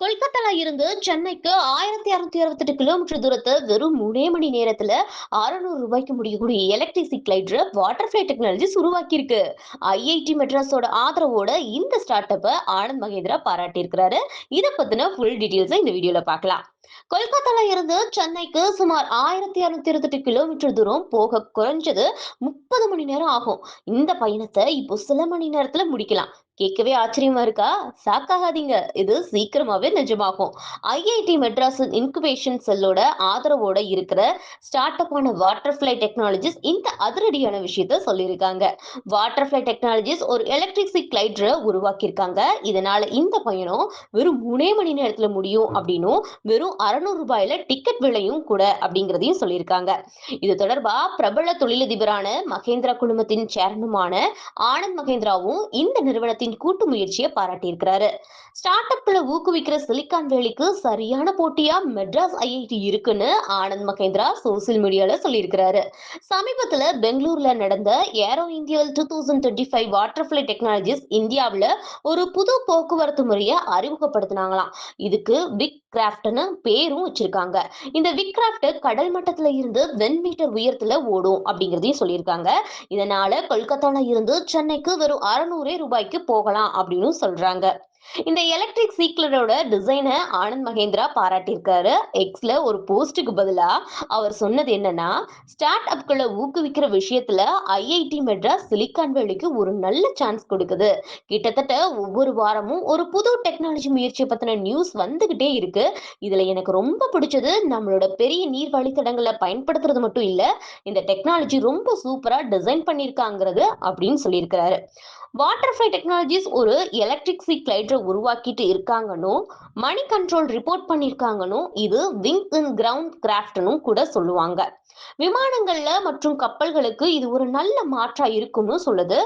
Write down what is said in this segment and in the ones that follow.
கொல்கத்தால இருந்து சென்னைக்கு ஆயிரத்தி அறுநூத்தி அறுபத்தெட்டு கிலோமீட்டர் தூரத்தை வெறும் மூணே மணி நேரத்துல அறுநூறு ரூபாய்க்கு முடியக்கூடிய electric glider Water Fly Technologies உருவாக்கியிருக்கு IIT மெட்ராஸோட ஆதரவோட இந்த ஸ்டார்ட் அப்பை ஆனந்த் மகேந்திரா பாராட்டியிருக்கிறாரு. இதை பத்தின ஃபுல் டீடைல்ஸை இந்த வீடியோல பார்க்கலாம். கொல்கத்தால இருந்து சென்னைக்கு சுமார் ஆயிரத்தி அறுநூத்தி இருபத்தெட்டு கிலோமீட்டர் தூரம் போக குறைஞ்சது முப்பது மணி நேரம் ஆகும். இந்த பயணத்தை இப்போ சில மணி நேரத்துல முடிக்கலாம். கேட்கவே ஆச்சரியமா இருக்கா? சாக்காகாதீங்க இது சீக்கிரமாவே நிஜமாகும். ஐஐடி மெட்ராஸ் இன்குபேஷன் செல்லோட ஆதரவோட இருக்கிற ஸ்டார்ட் அப்பான வாட்டர் ஃபிளை டெக்னாலஜிஸ் இந்த அதிரடியான விஷயத்த சொல்லியிருக்காங்க. வாட்டர்ஃபிளை டெக்னாலஜிஸ் ஒரு எலக்ட்ரிக் கிளைடரை உருவாக்கியிருக்காங்க. இதனால இந்த பயணம் வெறும் மூணே மணி நேரத்துல முடியும் அப்படின்னும் வெறும் அறுநூறு ரூபாயில டிக்கெட் விலையும் கூட அப்படிங்கிறதையும் சொல்லியிருக்காங்க. இது தொடர்பா பிரபல தொழிலதிபரான மகேந்திரா குழுமத்தின் சேர்மனுமான ஆனந்த் மகேந்திராவும் இந்த நிறுவனத்தின் கூட்டு முயற்சியை பாராட்டியிருக்கிறாரு. ஸ்டார்ட் அப்ல ஊக்குவிக்கிற சிலிக்கான் வேலிக்கு சரியான போட்டியா மெட்ராஸ் ஐஐடி இருக்குன்னு ஆனந்த் மகேந்திரா சோசியல் மீடியால சொல்லியிருக்கிறாரு. சமீபத்துல பெங்களூர்ல நடந்த ஏரோ இந்தியாவில் two thousand twenty five water fly technologies இந்தியாவுல ஒரு புது போக்குவரத்து முறையை அறிமுகப்படுத்தினாங்களாம். இதுக்கு பிக் கிராஃப்ட்னு பேரும் வச்சிருக்காங்க. இந்த விக்ராஃப்ட் கடல் மட்டத்துல இருந்து வென் மீட்டர் உயரத்துல ஓடும் அப்படிங்கிறதையும் சொல்லியிருக்காங்க. இதனால கொல்கத்தால இருந்து சென்னைக்கு வெறும் அறுநூறே ரூபாய்க்கு போகலாம் அப்படின்னு சொல்றாங்க. இந்த எலக்ட்ரிக் சீக்லரோட டிசைனை ஆனந்த் மகேந்திரா பாராட்டியிருக்காரு. எக்ஸ்ல ஒரு போஸ்டுக்கு பதிலா அவர் சொன்னது என்னன்னா ஸ்டார்ட் அப்களை ஊக்குவிக்கிற விஷயத்துல ஐஐடி மெட்ராஸ் சிலிக்கான் வேலிக்கு ஒரு நல்ல சான்ஸ் கொடுக்குது. கிட்டத்தட்ட ஒவ்வொரு வாரமும் ஒரு புது டெக்னாலஜி முயற்சியை பத்தின நியூஸ் வந்துகிட்டே இருக்கு. இதுல எனக்கு ரொம்ப பிடிச்சது நம்மளோட பெரிய நீர் வழித்தடங்களை பயன்படுத்துறது மட்டும் இல்ல இந்த டெக்னாலஜி ரொம்ப சூப்பரா டிசைன் பண்ணியிருக்காங்கிறது அப்படின்னு சொல்லியிருக்கிறாரு. வாட்டர் ஃபை டெக்னாலஜிஸ் ஒரு எலக்ட்ரிக் சி கிளைடரை உருவாக்கிட்டு இருக்காங்கன்னு மணி கண்ட்ரோல் ரிப்போர்ட் பண்ணியிருக்காங்கன்னு இது விங் இன் கிரவுண்ட் கிராஃப்ட்னும் கூட சொல்லுவாங்க. விமானங்கள்ல மற்றும் கப்பல்களுக்கு இது ஒரு நல்ல மாற்றா இருக்கும்னு சொல்லுது.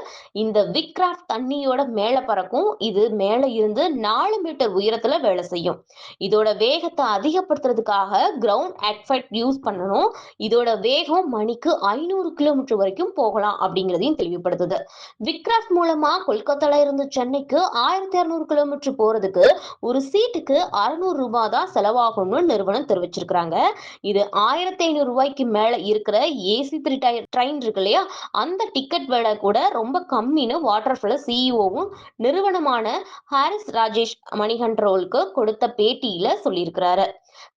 இந்த விக்ராஃப்ட் தண்ணியோட மேல பறக்கும். இது மேல இருந்து நாலு மீட்டர் உயரத்துல வேலை செய்யும். இதோட வேகத்தை அதிகப்படுத்துறதுக்காக கிரவுண்ட் ஆக்ஃபைட் யூஸ் பண்ணணும். இதோட வேகம் மணிக்கு ஐநூறு கிலோமீட்டர் வரைக்கும் போகலாம் அப்படிங்கிறதையும் தெளிவுபடுத்துது. விக்ராஃப்ட் மூலமா கொல்கத்தால இருந்து சென்னைக்கு ஆயிரத்தி அறுநூறு கிலோமீட்டர் போறதுக்கு ஒரு சீட்டுக்கு அறுநூறு ரூபாய் தான் செலவாகும்னு நிறுவனம் தெரிவிச்சிருக்கிறாங்க. இது ஆயிரத்தி ஐநூறு ரூபாய்க்கு மேல இருக்கிற ஏசி த்ரீ ட்ரெயின் இருக்கு இல்லையா? அந்த டிக்கெட் விலை கூட ரொம்ப கம்மின்னு வாட்டர் ஃபிள சிஇஓவும் நிறுவனமான ஹாரிஸ் ராஜேஷ் மணிகண்ட்ரோலுக்கு கொடுத்த பேட்டியில சொல்லியிருக்கிறாரு.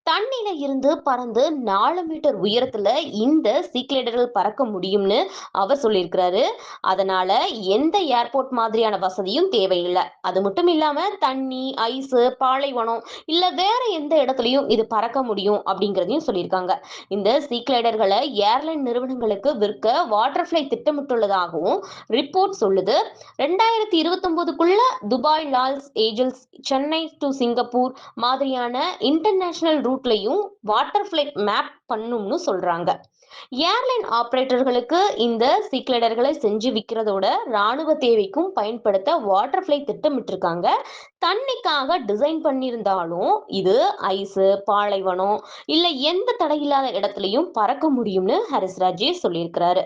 தண்ணியில இருந்து பறந்து நாலு மீட்டர் உயரத்துல இந்த சீக்லேடர்கள் பறக்க முடியும்னு அவர் சொல்லியிருக்கிறாரு. அதனால எந்த ஏர்போர்ட் மாதிரியான வசதியும் தேவையில்லை. அது மட்டும் இல்லாம தண்ணி ஐஸ் பாலைவனம் இல்ல வேற எந்த இடத்துலயும் இது பறக்க முடியும் அப்படிங்கிறதையும் சொல்லியிருக்காங்க. இந்த சீக்லேடர்களை ஏர்லைன் நிறுவனங்களுக்கு விற்க வாட்டர்ஃபிளை திட்டமிட்டுள்ளதாகவும் ரிப்போர்ட் சொல்லுது. ரெண்டாயிரத்தி இருபத்தி ஒன்பதுக்குள்ள Dubai Los Angeles Chennai to Singapore மாதிரியான இன்டர்நேஷனல் ரூட்லையும் வாட்டர் ஃபிளைட் மேப் பண்ணும்னு சொல்றாங்க. ஏர்லைன் ஆப்ரேட்டர்களுக்கு இந்த சீக்லைடர்களை செஞ்சு விற்கிறதோட ராணுவ தேவைக்கும் பயன்படுத்த வாட்டர் ஃபிளை திட்டமிட்டிருக்காங்க. தண்ணிக்காக டிசைன் பண்ணியிருந்தாலும் இது ஐஸு பாலைவனம் இல்லை எந்த தடையில்லாத இடத்துலையும் பறக்க முடியும்னு ஹரிஸ் ராஜே சொல்லியிருக்கிறாரு.